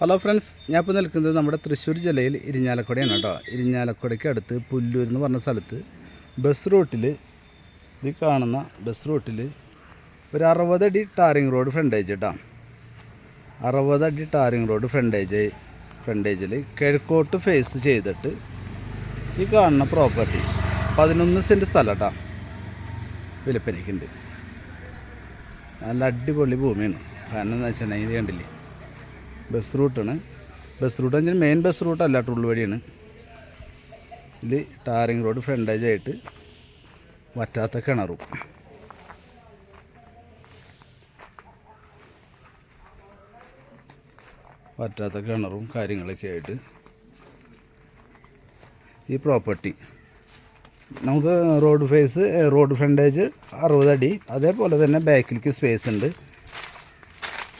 Hello friends ഞാൻ ഇപ്പോൾ നിൽക്കുന്നത് നമ്മുടെ തൃശ്ശൂർ ജില്ലയിൽ ഇരിഞ്ഞാലക്കുടയാണ് കേട്ടോ. ഇരിഞ്ഞാലക്കുടയ്ക്ക് അടുത്ത് പുല്ലൂർ എന്ന് പറഞ്ഞ സ്ഥലത്ത്. ബസ് റൂട്ടിൽ ഇത് കാണുന്ന ബസ് റൂട്ടിൽ ഒരു അറുപതടി ടാറിങ് റോഡ് ഫ്രണ്ടേജ് കേട്ടോ അറുപതടി ടാറിങ് റോഡ് ഫ്രണ്ടേജ് ഫ്രണ്ടേജിൽ കിഴക്കോട്ട് ഫേസ് ചെയ്തിട്ട് ഈ കാണുന്ന പ്രോപ്പർട്ടി പതിനൊന്ന് സെന്റ് സ്ഥലം കേട്ടോ വിലപ്പനിക്കുണ്ട് നല്ല അടിപൊളി ഭൂമിയാണ്. കാരണം എന്താ വെച്ചിട്ടുണ്ടെങ്കിൽ ഇത് കണ്ടില്ലേ? ബസ് റൂട്ടാണ് ബസ് റൂട്ട് വെച്ചാൽ മെയിൻ ബസ് റൂട്ട് അല്ല വഴിയാണ്. ഇതിൽ ടാറിങ് റോഡ് ഫ്രണ്ടേജ് ആയിട്ട് വറ്റാത്ത കിണറും. വറ്റാത്ത കിണറും കാര്യങ്ങളൊക്കെ ആയിട്ട് ഈ പ്രോപ്പർട്ടി നമുക്ക് റോഡ് ഫേസ് റോഡ് ഫ്രണ്ടേജ് അറുപതടി അതേപോലെ തന്നെ ബാക്കിലേക്ക് സ്പേസ് ഉണ്ട്.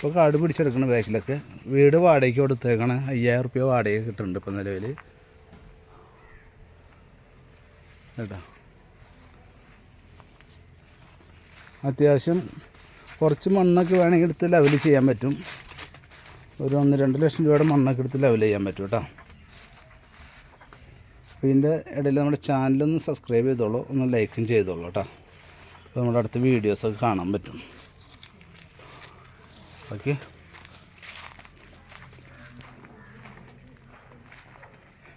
ഇപ്പോൾ കാട് പിടിച്ചെടുക്കണ ബാക്കിലൊക്കെ വീട് വാടകയ്ക്ക് കൊടുത്തേക്കണ അയ്യായിരം റുപ്യ വാടക കിട്ടുന്നുണ്ട് ഇപ്പം നിലവിൽ കേട്ടോ? അത്യാവശ്യം കുറച്ച് മണ്ണൊക്കെ വേണമെങ്കിൽ എടുത്ത് ലെവൽ ചെയ്യാൻ പറ്റും. ഒരു ഒന്ന് രണ്ട് ലക്ഷം രൂപയുടെ മണ്ണൊക്കെ എടുത്ത് ലെവൽ ചെയ്യാൻ പറ്റും കേട്ടോ. അപ്പോൾ ഇതിന്റെ ഇടയിൽ നമ്മുടെ ചാനലൊന്ന് സബ്സ്ക്രൈബ് ചെയ്തോളൂ ഒന്ന് ലൈക്കും ചെയ്തോളൂ കേട്ടോ. അപ്പോൾ നമ്മുടെ അടുത്ത വീഡിയോസൊക്കെ കാണാൻ പറ്റും. ഓക്കെ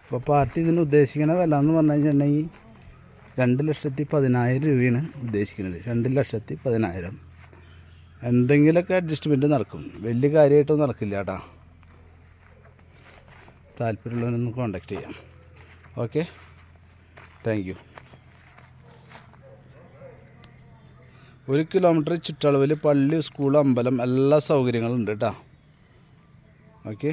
അപ്പോൾ പാർട്ടി ഇതിന് ഉദ്ദേശിക്കുന്ന വില എന്ന് പറഞ്ഞു കഴിഞ്ഞിട്ടുണ്ടെങ്കിൽ രണ്ട് ലക്ഷത്തി പതിനായിരം രൂപയാണ് ഉദ്ദേശിക്കുന്നത് രണ്ട് ലക്ഷത്തി പതിനായിരം. എന്തെങ്കിലുമൊക്കെ അഡ്ജസ്റ്റ്മെന്റ് നടക്കും. വലിയ കാര്യമായിട്ടൊന്നും നടക്കില്ല കേട്ടോ. താല്പര്യമുള്ളവരൊന്ന് കോണ്ടാക്ട് ചെയ്യാം. ഓക്കെ താങ്ക് യു ഒരു കിലോമീറ്റർ ചുറ്റളവിൽ പള്ളി സ്കൂൾ അമ്പലം എല്ലാ സൗകര്യങ്ങളും ഉണ്ട് കേട്ടോ ഓക്കെ